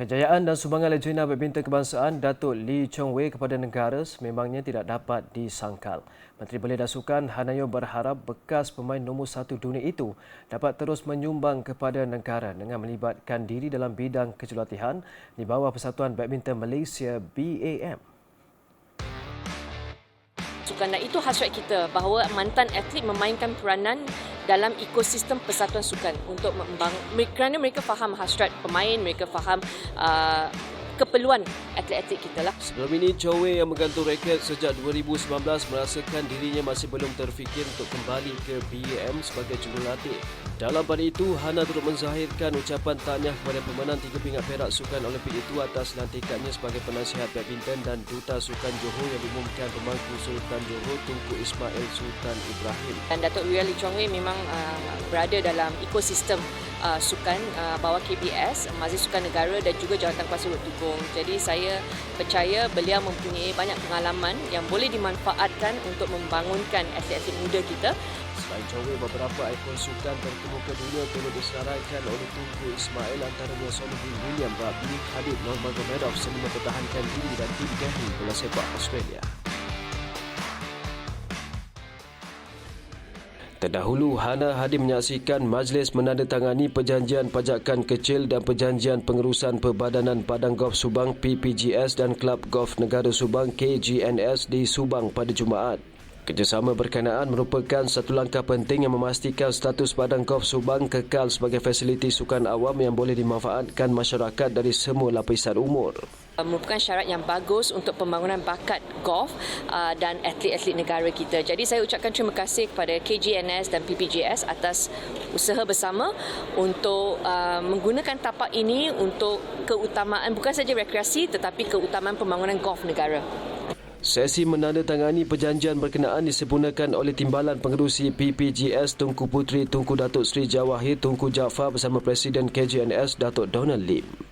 Kejayaan dan sumbangan legenda badminton kebangsaan Datuk Lee Chong Wei kepada negara sememangnya tidak dapat disangkal. Menteri Belia dan Sukan Hanayo berharap bekas pemain nombor satu dunia itu dapat terus menyumbang kepada negara dengan melibatkan diri dalam bidang kejulatihan di bawah Persatuan Badminton Malaysia BAM. Sukan dan itu hasrat kita bahawa mantan atlet memainkan peranan dalam ekosistem persatuan sukan untuk membangun kerana mereka faham hasrat pemain mereka faham uh, keperluan atlet-atlet kita lah. Sebelum ini, Chow Wei yang menggantung raket sejak 2019 merasakan dirinya masih belum terfikir untuk kembali ke BAM sebagai jurulatih. Dalam pada itu, Hana turut menzahirkan ucapan tahniah kepada pemenang tiga pingat perak Sukan Olimpik itu atas lantikannya sebagai penasihat badminton dan duta Sukan Johor yang diumumkan pemangku Sultan Johor Tunku Ismail Sultan Ibrahim. Dan Datuk Ria Lee Chong Wei memang uh, berada dalam ekosistem uh, sukan uh, bawah KBS, Majlis Sukan Negara dan juga Jawatan Kuasa Tukung. Jadi saya percaya beliau mempunyai banyak pengalaman yang boleh dimanfaatkan untuk membangunkan atlet-atlet muda kita Selain Chowei, beberapa ikon sukan terkemuka dunia turut disenaraikan oleh Tunku Ismail antaranya Solihin William Rabi, Khalid Nurmagomedov seni mempertahankan diri dan tim Gahri bola sepak Australia. Terdahulu, Hana hadir menyaksikan majlis menandatangani perjanjian pajakan kecil dan perjanjian pengurusan Perbadanan Padang Golf Subang PPGS dan Klub Golf Negara Subang KGNS di Subang pada Jumaat. Kerjasama berkenaan merupakan satu langkah penting yang memastikan status Padang Golf Subang kekal sebagai fasiliti sukan awam yang boleh dimanfaatkan masyarakat dari semua lapisan umur merupakan syarat yang bagus untuk pembangunan bakat golf uh, dan atlet-atlet negara kita. Jadi saya ucapkan terima kasih kepada KGNS dan PPJS atas usaha bersama untuk uh, menggunakan tapak ini untuk keutamaan bukan saja rekreasi tetapi keutamaan pembangunan golf negara. Sesi menandatangani perjanjian berkenaan disempurnakan oleh Timbalan Pengerusi PPGS Tunku Puteri Tunku Datuk Seri Jawahir Tunku Jaafar bersama Presiden KGNS Datuk Donald Lim.